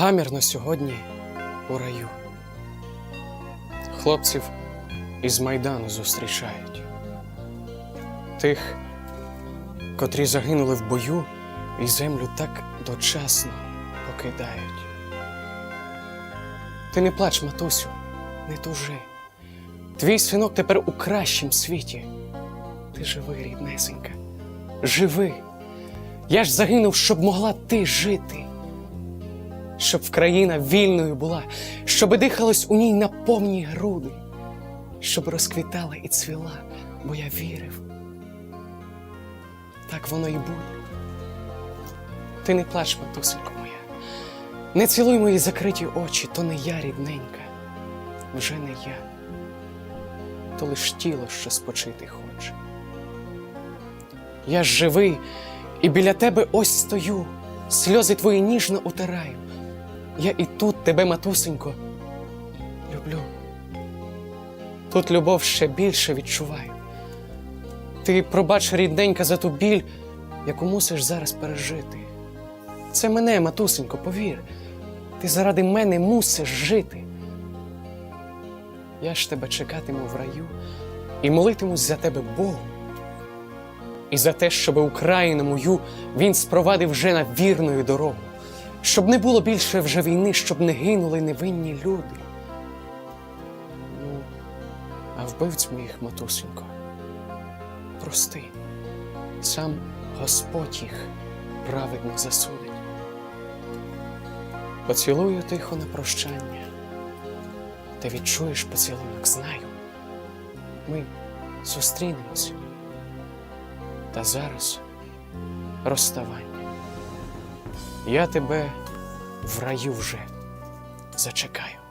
Вимірно сьогодні у раю. Хлопців із Майдану зустрічають. Тих, котрі загинули в бою і землю так дочасно покидають. Ти не плач, матусю, не тужи. Твій синок тепер у кращім світі. Ти живи, ріднесенька, живи. Я ж загинув, щоб могла ти жити, щоб країна вільною була, щоб дихалось у ній на повні груди, щоб розквітала і цвіла, бо я вірив. Так воно і буде. Ти не плач, матусенько моя, не цілуй мої закриті очі, то не я, рідненька, вже не я, то лиш тіло, що спочити хоче. Я живий, і біля тебе ось стою, сльози твої ніжно утираю. Я і тут тебе, матусенько, люблю. Тут любов ще більше відчуваю. Ти пробач, рідненька, за ту біль, яку мусиш зараз пережити. Це мене, матусенько, повір. Ти заради мене мусиш жити. Я ж тебе чекатиму в раю і молитимусь за тебе Богу. І за те, щоб Україну мою він спровадив вже на вірною дорогу, щоб не було більше вже війни, щоб не гинули невинні люди. Ну, а вбивць моїх, матусенько, прости, сам Господь їх праведно засудить. Поцілую тихо на прощання. Ти відчуєш поцілунок, знаю. Ми зустрінемось. Та зараз розставання. Я тебе в раю вже зачекаю.